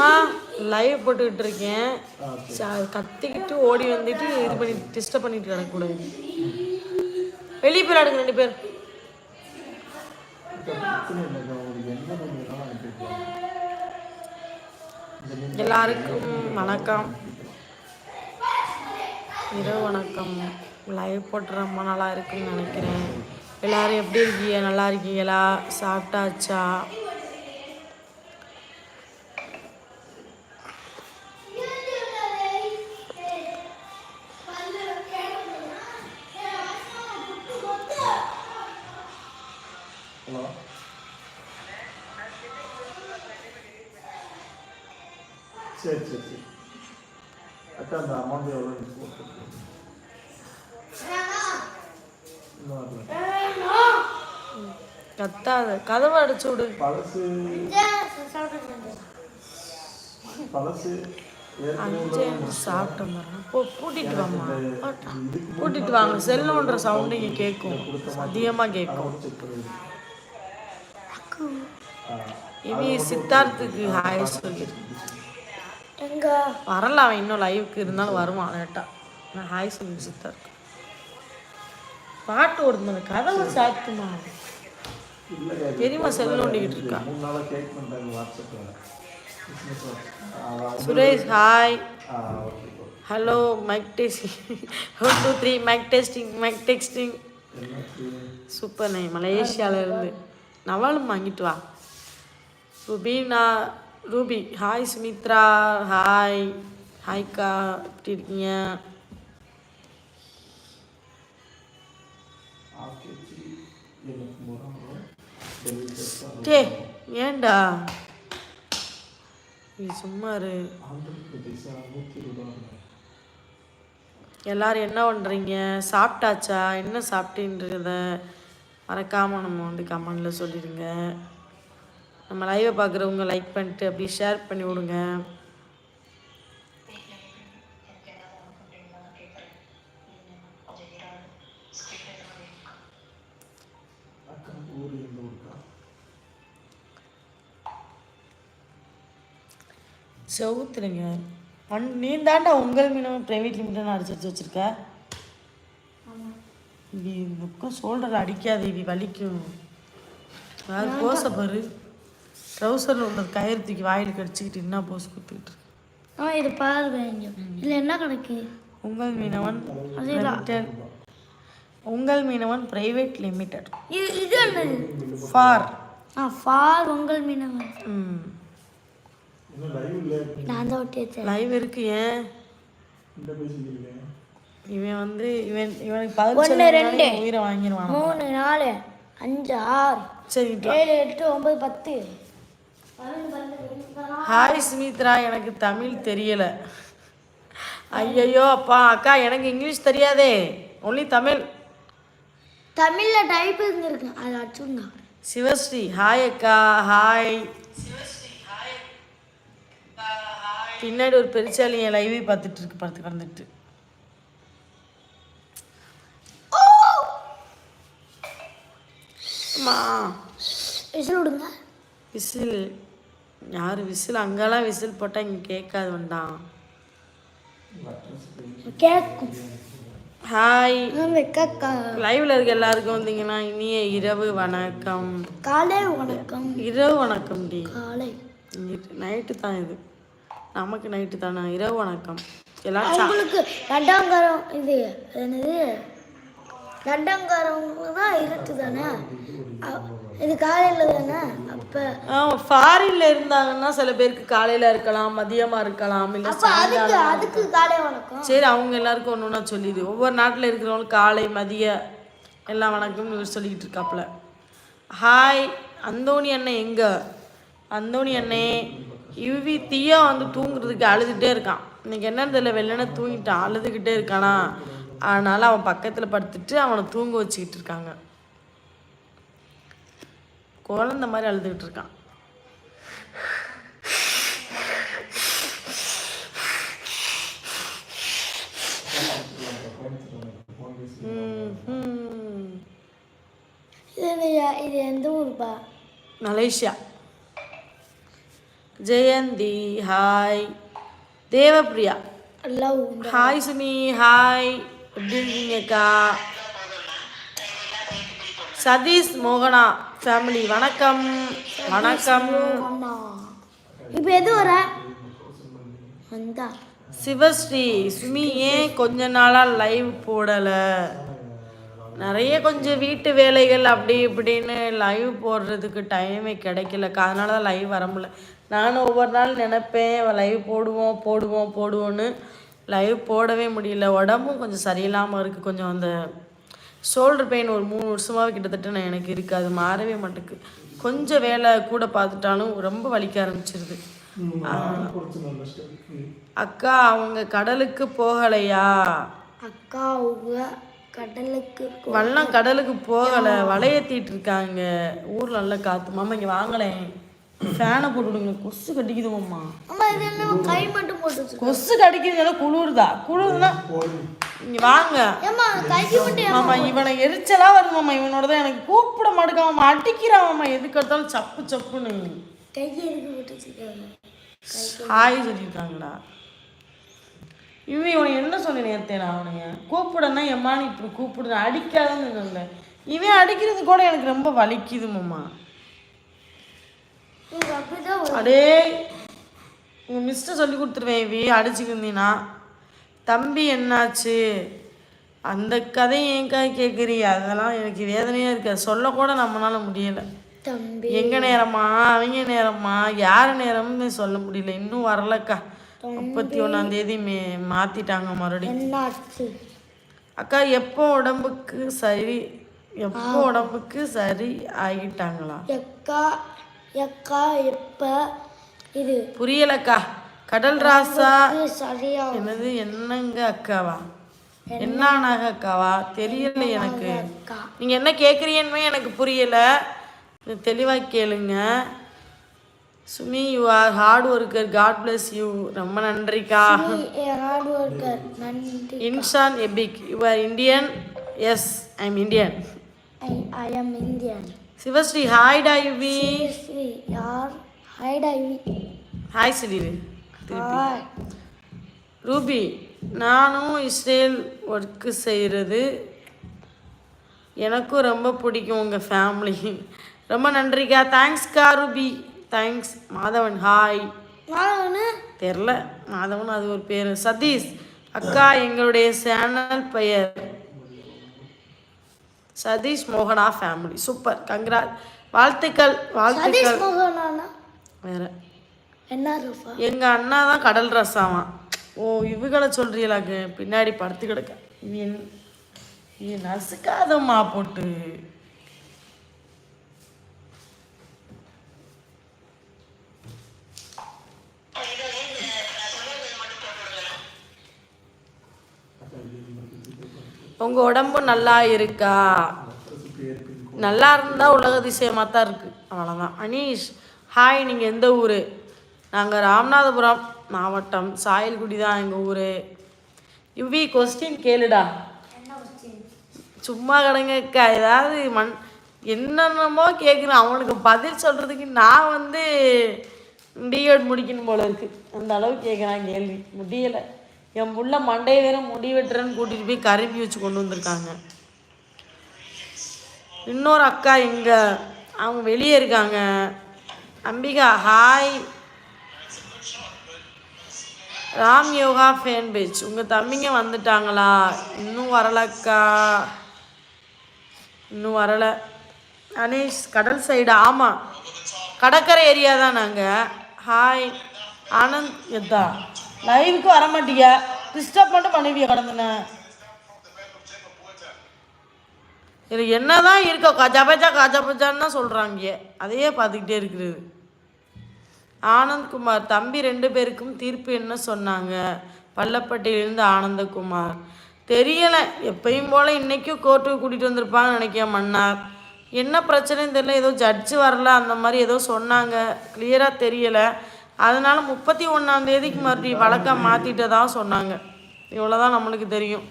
சும்மா லைவ் போட்டுக்கிட்டு இருக்கேன். கத்திக்கிட்டு ஓடி வந்துட்டு இது பண்ணி டிஸ்டர்ப் பண்ணிட்டு கிடக்கூடாது வெளியே போய் ஆடுங்க ரெண்டு பேர் எல்லாருக்கும் வணக்கம். இரவு வணக்கம். லைவ் போட்டு ரொம்ப நல்லா இருக்குன்னு நினைக்கிறேன். எல்லாரும் எப்படி இருக்கீங்க? நல்லா இருக்கீங்களா? சாப்பிட்டாச்சா? சரி சரி சரி. அக்கா அந்த அமௌண்ட் எவ்வளோ. கத்தாத. கதவை அடிச்சு விடு. பழசு. பழசு. அஞ்சே சாப்பிட்டு வந்துடுறேன். போ பூட்டிட்டு வாம்மா. பூட்டிட்டு வாங்க. செல்லுன்ற சவுண்டு இங்கே கேட்கும். அதிகமாக கேட்கும். இனி சித்தார்த்துக்கு ஹாய் சொல்லி எங்க வரல அவன் இன்னும் லைவுக்கு இருந்தாலும் வருவான் லேட்டா நான் ஹாய் சொல்லி சித்தார்க்கு பாட்டு ஓடுது கதவு சாத்துமா? பெரியமா செல் நோண்டிக்கிட்டு இருக்கா? Suresh hi hello mike testing one two three mike testing mike texting எனக்கு சூப்பர் இருந்து. நவாலும் வாங்கிட்டு வா. ருபீனா ரூபி ஹாய் சுமித்ரா ஹாய் ஹாய்க்கா எப்படி இருக்கீங்க? டே ஏண்டா நீ சும்மா இரு. எல்லாரும் என்ன பண்ணுறீங்க சாப்பிட்டாச்சா? என்ன சாப்பிட்டீன்றத மறக்காமல் நம்ம வந்து கமெண்டில் சொல்லிடுங்க. நம்ம லைவை பார்க்குறவங்க லைக் பண்ணிட்டு அப்படியே ஷேர் பண்ணி விடுங்க. செவுத்துருங்க அன் நீ தாண்டா உங்கள் மீனவன் ப்ரைவேட் லிமிட்டட் அடிச்சு வச்சு வச்சிருக்க. இது புக்கம் ஷோல்டர் அடிக்காது இது வலிக்கும். போஸை பாரு. ட்ரௌசரில் உள்ள கயிறு தூக்கி வாயில் கடிச்சிக்கிட்டு என்ன போஸ் கொடுத்துக்கிட்டு. ஆ இது பாருங்க இதுல என்ன கணக்கு? உங்கள் மீனவன் limited. உங்கள் மீனவன் பிரைவேட் லிமிடெட் இது இது என்னது? ஃபார் ஆ ஃபார் உங்கள் மீனவன். இன்னும் லைவ் இல்லை நான் தான் லைவ் இருக்கு ஏன்? இவன் வந்து இவன் இவனுக்கு சொல்ல ரெண்டு. உயிரை வாங்கிடுவான். மூணு நாலு அஞ்சு ஆறு. சரி ஏழு எட்டு ஒன்பது பத்து. ஹாய் சுமித்ரா எனக்கு தமிழ் தெரியல. ஐயையோ அப்பா அக்கா எனக்கு இங்கிலீஷ் தெரியாதே. ஒன்லி தமிழ். தமிழ்ல டைப்பிங் இருக்கு அதை அடிச்சுங்க சிவஸ்ரீ ஹாய் அக்கா ஹாய். பின்னாடி ஒரு பெருச்சாளி என் லைவே பார்த்துட்டு இருக்கு பார்த்து கடந்துட்டு. விசில் விடுங்க. விசில். யார் விசில்? அங்கெல்லாம் விசில் போட்டால் இங்கே கேட்காது வேண்டாம் கேட்கும் ஹாய் லைவ்ல இருக்க எல்லாருக்கும் வந்தீங்கன்னா இனிய இரவு வணக்கம். காலை வணக்கம். இரவு வணக்கம் டி. காலை. நைட்டு தான் இது. நமக்கு நைட்டு தானே? இரவு வணக்கம். எல்லாரும் உங்களுக்கு ரெண்டாங்காரம் இது என்னது? ரெண்டாங்காரம் தான் இருட்டு தானே? இது காலையில் தானே? அப்போ ஆ ஃபாரின்ல இருந்தாங்கன்னா சில பேருக்கு காலையில இருக்கலாம் மதியமா இருக்கலாம் இல்லை அப்போ அதுக்கு அதுக்கு காலை வணக்கம். சரி அவங்க எல்லாருக்கும் ஒன்று ஒன்றா சொல்லிடு. ஒவ்வொரு நாட்டில் இருக்கிறவங்களும் காலை மதிய எல்லாம் வணக்கம்னு இவர் சொல்லிக்கிட்டு இருக்காப்புல. ஹாய் அந்தோணி அண்ணன் எங்க? அந்தோணி அண்ணே இவி தீயா வந்து தூங்குறதுக்கு அழுதுகிட்டே இருக்கான். இன்னைக்கு என்னன்னு தெரியல வெள்ளன தூங்கிட்டான் அழுதுகிட்டே இருக்கானா? அதனால அவன் பக்கத்தில் படுத்துட்டு அவனை தூங்க வச்சுக்கிட்டு இருக்காங்க. குழந்த மாதிரி அழுதுகிட்டு இருக்கான். இது எந்த ஊருப்பா? Malaysia. Jayanthi hi Devapriya. Love hi Sumi hi எப்படி இருக்கீங்கக்கா சதீஷ் மோகனா. ஃபேமிலி வணக்கம். வணக்கம். இப்போ எது வர? வந்தா. சிவஸ்ரீ சுமி ஏன் கொஞ்ச நாளாக லைவ் போடலை? நிறைய கொஞ்சம் வீட்டு வேலைகள் அப்படி இப்படின்னு லைவ் போடுறதுக்கு டைமே கிடைக்கலக்கா அதனால தான் லைவ் வர முடியல. நானும் ஒவ்வொரு நாள் நினைப்பேன் லைவ் போடுவோம் போடுவோம் போடுவோன்னு லைவ் போடவே முடியல. உடம்பும் கொஞ்சம் சரியில்லாமல் இருக்குது கொஞ்சம் அந்த ஷோல்டர் பெயின் ஒரு மூணு வருஷமாகவே கிட்டத்தட்ட நான் எனக்கு இருக்குது அது மாறவே மாட்டேக்கு. கொஞ்சம் வேலை கூட பார்த்துட்டாலும் ரொம்ப வலிக்க ஆரம்பிச்சிருது. அக்கா அவங்க கடலுக்கு போகலையா? அக்கா அவங்க கடலுக்கு வல்லம் கடலுக்கு போகலை. வலையத்திட்டு இருக்காங்க ஊர்ல நல்லா காத்து. மாமா இங்க வாங்கலேன் ஃபேனை போட்டு விடுங்க கொசு கடிக்குது மாமா. அம்மா இது என்ன கை மட்டும் போட்டு? கொசு கடிக்குதுனால குளிருதா? குளிருதுன்னா இங்க வாங்க? மாமா இவனை எரிச்சலா வருது மாமா. இவனோட தான் எனக்கு கூப்பிட மாட்டேங்க மாமா. அடிக்கிறான் மாமா. எதுக்கு எடுத்தாலும் சப்பு சப்புன்னு. ஹாய் சொல்லியிருக்காங்களா? இவன் இவன் என்ன நேத்தே நான் அவனைய? கூப்பிடனா எம்மானி இப்படி கூப்பிடுது அடிக்காதுன்னு சொன்னேன் இவன் அடிக்கிறது கூட எனக்கு ரொம்ப வலிக்குது மாமா. வரும். அடே உங்கள் மிஸ்டர் சொல்லி கொடுத்துருவேன் இவி அடிச்சுக்கிருந்தீனா தம்பி என்னாச்சு? அந்த கதையை ஏன்க்கா கேட்குறீ அதெல்லாம் எனக்கு வேதனையாக இருக்கு. சொல்லக்கூட நம்மளால முடியலை. தம்பி. எங்க நேரமா? அவங்க நேரமா? யார் நேரம்னு சொல்ல முடியல. இன்னும் வரலக்கா. முப்பத்தி ஒன்றாம் தேதி மே மாத்திட்டாங்க மறுபடியும். என்னாச்சு? அக்கா எப்போ உடம்புக்கு சரி எப்போ உடம்புக்கு சரி ஆகிட்டாங்களா? எக்கா எக்கா எப்ப? இது. புரியலக்கா. கடல் ராசா. என்னது என்னங்க அக்காவா? என்னானாக அக்காவா? தெரியல எனக்கு. நீங்க என்ன கேட்குறீன்னு எனக்கு புரியல. தெளிவாக கேளுங்க. Sumi you are hard worker god bless you ரொம்ப நன்றிக்கா. ஹார்ட் ஒர்க்கர் நன்றி இன்சான் epic. You are Indian yes I am Indian I I am Indian Sivasri hi டா யுவி யார்? ஹாய் ஸ்ரீரு ஹாய் ரூபி நானும் இஸ்ரேல் ஒர்க்கு செய்கிறது எனக்கும் ரொம்ப பிடிக்கும் உங்கள் ஃபேமிலி ரொம்ப நன்றிக்கா. தேங்க்ஸ்க்கா ரூபி. தேங்க்ஸ் மாதவன். ஹாய் தெரில. மாதவன் அது ஒரு பேர். சதீஷ் அக்கா எங்களுடைய சேனல் பெயர் சதீஷ் மோகனா ஃபேமிலி சூப்பர் கங்க்ரா வாழ்த்துக்கள் வாழ்த்துக்கள். வேற. எங்க அண்ணா தான் கடல் ரசாமா ஓ இவங்களை சொல்றீங்களாக்கு? பின்னாடி படுத்து கிடக்க. இவன் நசுக்காதம்மா போட்டு. உங்க உடம்பு நல்லா இருக்கா? நல்லா இருந்தா உலக அதிசயமா தான் இருக்கு. அவ்வளோதான் அனீஷ் ஹாய் நீங்க எந்த ஊர்? நாங்க ராமநாதபுரம் மாவட்டம் சாயல்குடி தான் எங்க ஊர். யுவி கொஸ்டின் கேளுடா. சும்மா கிடங்கக்கா ஏதாவது மண் என்னென்னமோ கேட்குறேன் அவனுக்கு பதில் சொல்கிறதுக்கு நான் வந்து பிஎட் முடிக்கணும் போல இருக்கு. அந்த அளவுக்கு கேட்குறான் கேள்வி. முடியலை. என் புள்ள மண்டையை வேற முடி வெட்டுறேன்னு கூட்டிகிட்டு போய் கரும்பி வச்சு கொண்டு வந்திருக்காங்க. இன்னொரு அக்கா எங்க அவங்க வெளியே இருக்காங்க. Ambika hi Ram yoga fan page உங்கள் தம்பிங்க வந்துட்டாங்களா? இன்னும் வரலக்கா. இன்னும் வரல. அனேஷ் கடல் சைடு ஆமாம் கடற்கரை ஏரியா தான் நாங்கள் ஹாய் ஆனந்த் எத்தா? லைவுக்கு வர மாட்டியா? டிஸ்டர்ப் மட்டும் பண்ணுவிய கடந்துனேன் இது என்ன தான் இருக்கோ கஜபஜா கஜபஜான்னு தான் சொல்கிறாங்க அதையே பார்த்துக்கிட்டே இருக்கிறது. ஆனந்த்குமார் தம்பி ரெண்டு பேருக்கும் தீர்ப்பு என்ன? சொன்னாங்க. பள்ளப்பட்டியிலிருந்து ஆனந்தகுமார் தெரியலை. எப்பயும் போல் இன்றைக்கும் கோர்ட்டுக்கு கூட்டிகிட்டு வந்திருப்பாங்கன்னு நினைக்கிறேன் மன்னார் என்ன பிரச்சனைன்னு தெரியல. ஏதோ ஜட்ஜு வரல. அந்த மாதிரி ஏதோ சொன்னாங்க. கிளியராக தெரியலை. அதனால் முப்பத்தி ஒன்றாம் தேதிக்கு மறுபடியும் வழக்கம் மாற்றிட்டதாக சொன்னாங்க. இவ்வளோதான் நம்மளுக்கு தெரியும்.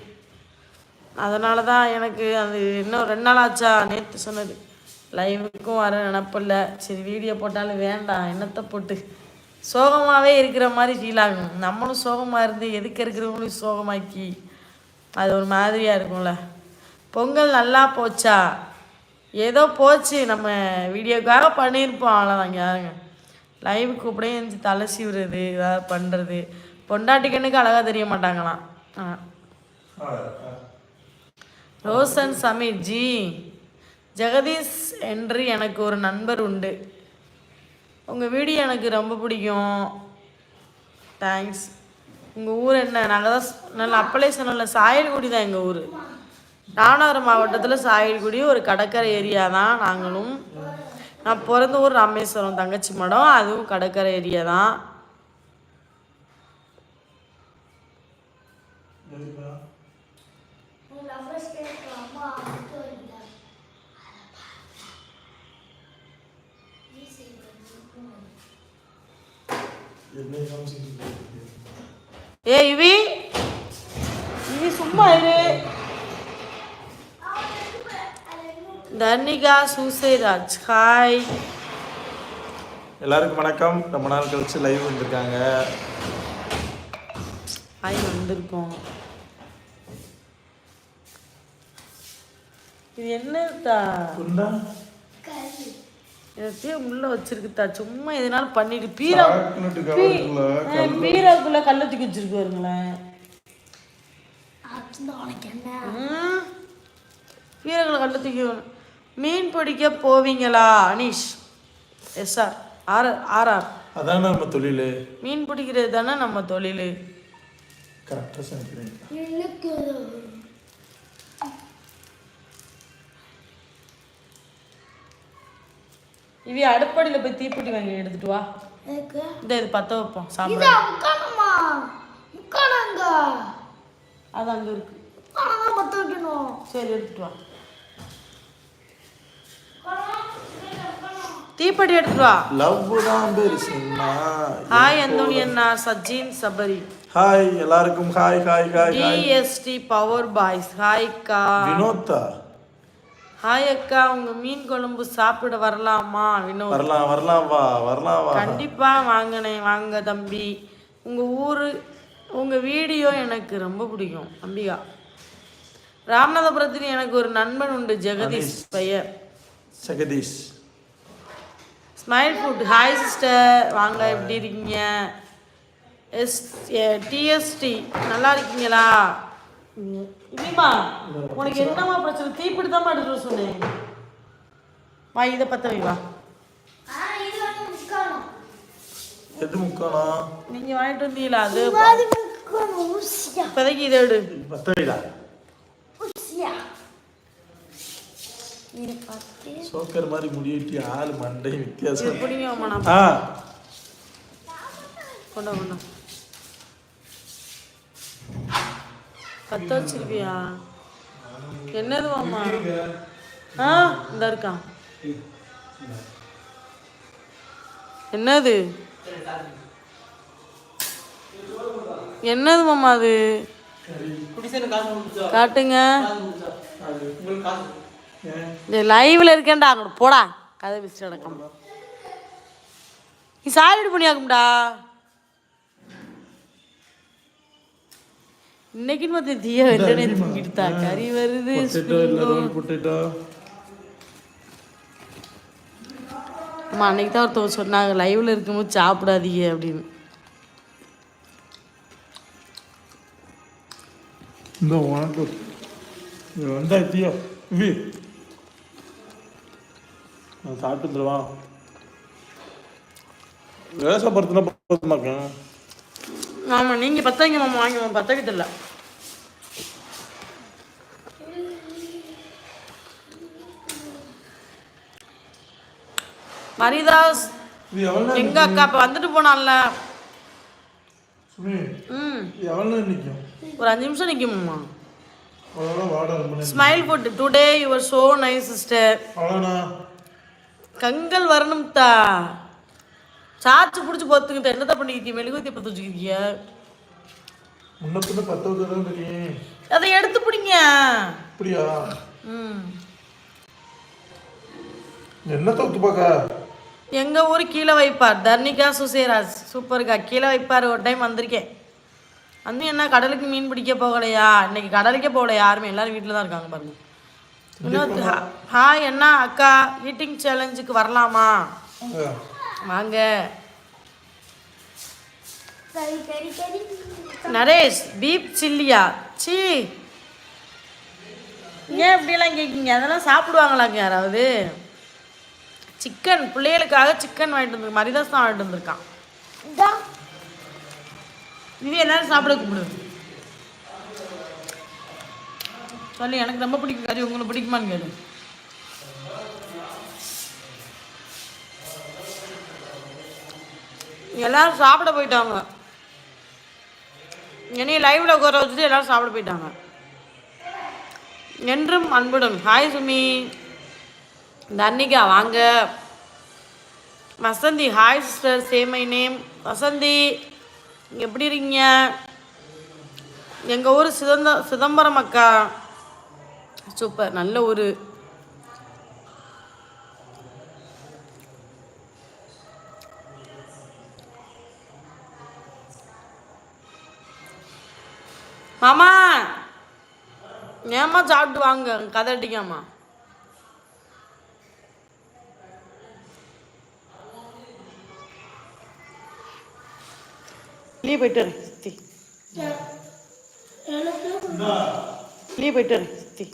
அதனால தான் எனக்கு அது இன்னும் ரெண்டு நாள் ஆச்சா? நேற்று சொன்னது. லைவுக்கும் வர நினப்பில்ல. சரி வீடியோ போட்டாலும் வேண்டாம். என்னத்தை போட்டு? சோகமாகவே இருக்கிற மாதிரி ஃபீல் ஆகும். நம்மளும் சோகமாக இருந்து எதுக்கு இருக்கிறவங்களையும் சோகமாக்கி? அது ஒரு மாதிரியாக இருக்கும்ல. பொங்கல் நல்லா போச்சா? ஏதோ போச்சு. நம்ம வீடியோக்காக பண்ணியிருப்போம். அவ்வளோதான் யாருங்க? லைவ் கூப்பிடே எழுந்து தலை சீவுறது ஏதாவது பண்ணுறது பொண்டாட்டிக்கண்ணுக்கு அழகாக தெரிய மாட்டாங்களாம். ஆ. ரோசன் சமீர் ஜி. ஜெகதீஷ் என்று எனக்கு ஒரு நண்பர் உண்டு. உங்கள் வீடியோ எனக்கு ரொம்ப பிடிக்கும். தேங்க்ஸ் உங்கள் ஊர் என்ன? நாங்கள் தான் நல்ல அப்பளே சொன்னல சாயல்குடி தான் எங்கள் ஊர். ராமநாதபுரம் மாவட்டத்தில் சாயல்குடி ஒரு கடற்கரை ஏரியா தான் நாங்களும். நான் பிறந்த ஊர் ராமேஸ்வரம் தங்கச்சி மடம் அதுவும் கடற்கரை ஏரியா தான். ஏ இவி. இவி சும்மா இரு. தர்ணிகா சூசைராஜ் ஹாய் எல்லாருக்கும் வணக்கம். ரொம்ப நாள் கழிச்சு லைவ் வந்திருக்காங்க. ஹாய் வந்திருக்கோம். இது என்னத்தா? குண்டா? எல்லாத்தையும் உள்ள வச்சிருக்குதா சும்மா எதனாலும் பண்ணிட்டு பீரா பீராக்குள்ள கல்ல தூக்கி வச்சிருக்கு பாருங்களேன். பீரக்குள்ள கல்ல தூக்கி மீன் பிடிக்க போவீங்களா அனீஷ்? எஸ் சார் ஆர் ஆர்ஆர் அதானே நம்ம தொழில். மீன் பிடிக்கிறது தானே நம்ம தொழில். கரெக்டாக இவி அடுப்படியில் போய் தீப்பெட்டி வாங்கி எடுத்துட்டு வா. இந்த இது பற்ற வைப்போம் இதா சாப்பிட அது அங்கே இருக்கு. வைக்கணும். சரி எடுத்துட்டு வா. தீப்பெட்டி எடுத்துட்டு வா. லவ் தான் பெருசுன்னா ஹாய் அந்தோனி அண்ணா சஜின் சபரி. ஹாய் எல்லாருக்கும் hi hi hi hi DST power boys hi அக்கா. வினோத்தா? ஹாய் அக்கா உங்க மீன் குழம்பு சாப்பிட வரலாமா? வினோத். வரலாம் வரலாம் வா வரலாம் வா. கண்டிப்பா வாங்கினேன் வாங்க தம்பி. உங்க ஊரு உங்க வீடியோ எனக்கு ரொம்ப பிடிக்கும் அம்பிகா ராமநாதபுரத்தில் எனக்கு ஒரு நண்பன் உண்டு ஜெகதீஷ் பெயர். Jagadish. Smile food hi sister. வாங்க எப்படி இருக்கீங்க? எஸ் டிஎஸ்டி நல்லா இருக்கீங்களா? இல்லைம்மா உனக்கு என்னம்மா பிரச்சனை? தீப்பிடி தான் எடுத்துட்டு சொன்னேன். வா இதை பற்ற வை வா ஆ இது வந்து முக்காணம். எது முக்கணும் நீங்கள் வாங்கிட்டு வந்தீங்களா அது? இப்போதைக்கு இதை எடு. பத்த வைடா? சோக்கர் மாதிரி முடிவிட்டி ஆள் மண்டை வித்தியாசம். பிடிங்க அம்மா நான் ஆ. கொண்டா கொண்டா பத்த வச்சிருக்கியா என்னது அம்மா ஆ இந்த இருக்கான் என்னது? என்னது மாமா அது? காட்டுங்க. லைவ்ல இருக்கேன்டா. அங்கே போடா. கதை பேசிட்டு நடக்கணும். நீ சாலிட் பண்ணியாக்கும்டா இன்னைக்குன்னு பார்த்து தீய வெள்ளனே தூக்கிட்டு கறி வருது அம்மா அன்னைக்கு தான் ஒருத்தவங்க சொன்னாங்க லைவ்ல இருக்கும்போது சாப்பிடாதீங்க அப்படின்னு. இந்த உனக்கு. வந்தா தீயோ? சாப்பிட்டு வந்துடுவான் வேசப்படுத்தினா போதுமாக்கேன் ஆமா நீங்க பத்த வைங்க மாமா வாங்க மாமா பத்த வைக்க தெரியல. மரிதாஸ் எங்க அக்கா இப்ப வந்துட்டு நிற்கும் ஒரு அஞ்சு நிமிஷம் நேரம். ஸ்மைல் போட்டு today your show nice sister அவ்வளோண்ணா கண்கள் வரணும் தா சாச்சு பிடிச்சி பொத்துக்கிட்ட என்னத்த பண்ணிக்கிட்டீங்க மெழுகுவத்தி பத்து வச்சுக்கிட்டீங்க முன்ன பின்ன பத்து தெரியும் அதை எடுத்து பிடிங்க. அப்படியா? ம். என்ன தோத்து பார்க்க? எங்கள் ஊர் கீழே வைப்பார் தர்ணிகா சுசேராஜ். சூப்பர்க்கா கீழே வைப்பார் ஒரு டைம் வந்திருக்கேன். வந்து என்ன கடலுக்கு மீன் பிடிக்க போகலையா? இன்னைக்கு கடலுக்கே போகல யாருமே. எல்லாரும் வீட்டில் தான் இருக்காங்க பாருங்க. இன்னொரு ஹாய் என்ன அக்கா ஈட்டிங் சேலஞ்சுக்கு வரலாமா? வாங்க. சரி சரி சரி. நரேஷ் பீப் சில்லியா. சீ ஏன் இப்படியெல்லாம் கேட்குங்க அதெல்லாம் சாப்பிடுவாங்களாங்க யாராவது? சிக்கன் பிள்ளைகளுக்காக சிக்கன் வாங்கிட்டு வந்து மரிதாஸ் தான் வாங்கிட்டு வந்திருக்கான். இது எல்லாரும் சாப்பிட கூப்பிடு. சொல்லு எனக்கு ரொம்ப பிடிக்கும் கறி. உங்களுக்கு பிடிக்குமான்னு கேளு. எல்லாரும் சாப்பிட போயிட்டாங்க. இனி லைவ்ல உட்கார வச்சுட்டு எல்லாரும் சாப்பிட போயிட்டாங்க. என்றும் அன்புடன் ஹாய் சுமி. தன்னிகா வாங்க. Vasanthi hi sister same name Vasanthi எப்படி இருக்கீங்க? எங்கள் ஊர் சிதந்த சிதம்பரம் அக்கா. சூப்பர் நல்ல ஊர். மாமா ஏம்மா சாப்பிட்டு வாங்க கதை அடிக்காமா. வெளியே போயிட்டு சித்தி. வெளியே போயிட்டு சித்தி.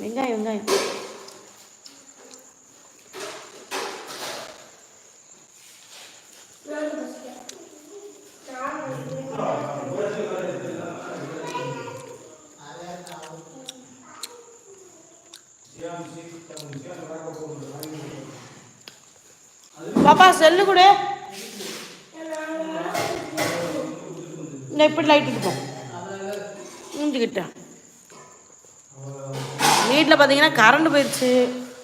வெங்காயம் வெங்காயம். பாப்பா செல்லு கொடு. நான் இப்படி லைட் இருக்கும் மூஞ்சிக்கிட்டேன் வீட்டில் பார்த்தீங்கன்னா கரண்ட் போயிடுச்சு